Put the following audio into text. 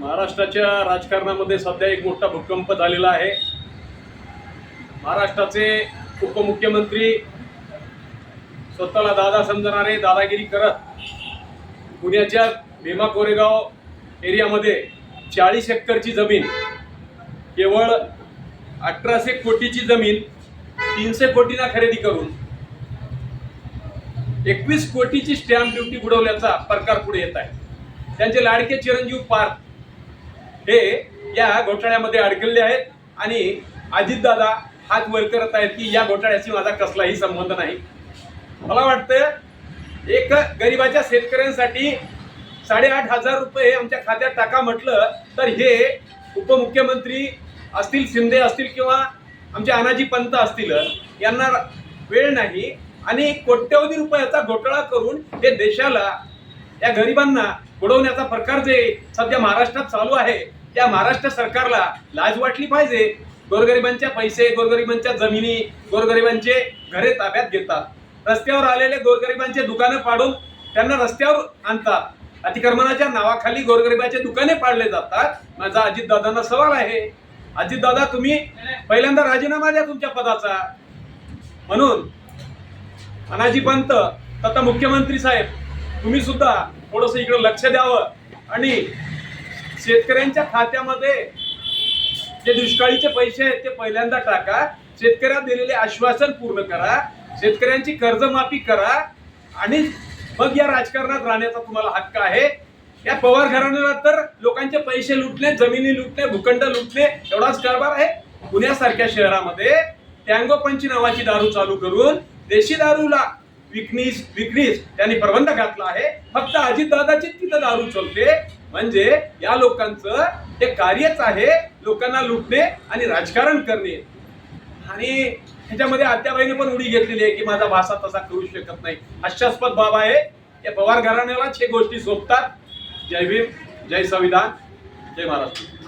महाराष्ट्राच्या राजकारणामध्ये सध्या एक मोठा भूकंप झालेला आहे. महाराष्ट्राचे उपमुख्यमंत्री स्वतःला दादा समजणारे दादागिरी करत पुण्याच्या भीमा कोरेगाव एरियामध्ये चाळीस हेक्टरची जमीन केवळ अठराशे कोटीची जमीन तीनशे कोटीना खरेदी करून एकवीस कोटीची स्टॅम्प ड्युटी बुडवल्याचा प्रकार पुढे येत आहे. त्यांचे लाडके चिरंजीव पार्क हे या घोटाळ्यामध्ये अडकलेले आहेत आणि अजितदादा हात वर करत आहेत की या घोटाळ्याशी माझा कसलाही संबंध नाही. मला वाटतं एक गरिबाच्या शेतकऱ्यांसाठी साडेआठ हजार रुपये आमच्या खात्यात टाका म्हटलं तर हे उपमुख्यमंत्री असतील शिंदे असतील किंवा आमचे अनाजी पंत असतील यांना वेळ नाही. आणि कोट्यवधी रुपयाचा घोटाळा करून हे देशाला या गरिबांना बुडवण्याचा प्रकार जे सध्या महाराष्ट्रात चालू आहे त्या महाराष्ट्र सरकारला लाज वाटली पाहिजे. गोरगरिबांच्या पैसे गोरगरिबांच्या जमिनी गोरगरिबांचे घरे ताब्यात घेतात. रस्त्यावर आलेले गोरगरिबांचे दुकानं पाडून त्यांना रस्त्यावर आणतात. अतिक्रमणाच्या नावाखाली गोरगरिबाचे दुकाने पाडले जातात. माझा अजितदादांना सवाल आहे अजितदादा तुम्ही पहिल्यांदा राजीनामा द्या तुमच्या पदाचा. म्हणून अनाजी पंत तथा मुख्यमंत्री साहेब तुम्ही सुद्धा थोडस इकडे लक्ष द्यावं. आणि शेतकऱ्यांच्या खात्यामध्ये जे दुष्काळीचे पैसे आहेत ते पहिल्यांदा टाका. शेतकऱ्यांना दिलेले आश्वासन पूर्ण करा. शेतकऱ्यांची कर्जमाफी करा. आणि मग या राजकारणात राहण्याचा तुम्हाला हक्क आहे. या पवार घराण्याला तर लोकांचे पैसे लुटणे जमिनी लुटणे भूखंड लुटणे एवढाच कारभार आहे. पुण्यासारख्या शहरामध्ये टँगो पंची नावाची दारू चालू करून देशी दारूला विकनीस विक्रीस त्यांनी प्रबंध घातला आहे. फक्त अजितदादाचीच तिथं दारू चलते म्हणजे या लोकांचं हे कार्यच आहे लोकांना लुटणे आणि राजकारण करणे. आणि ह्याच्यामध्ये आत्याबाईने पण उडी घेतलेली आहे की माझा भाषा तसा करू शकत नाही. हास्यास्पद बाब आहे. या पवार घराण्यालाच हे गोष्टी सोपतात. जय भीम जय संविधान जय महाराष्ट्र.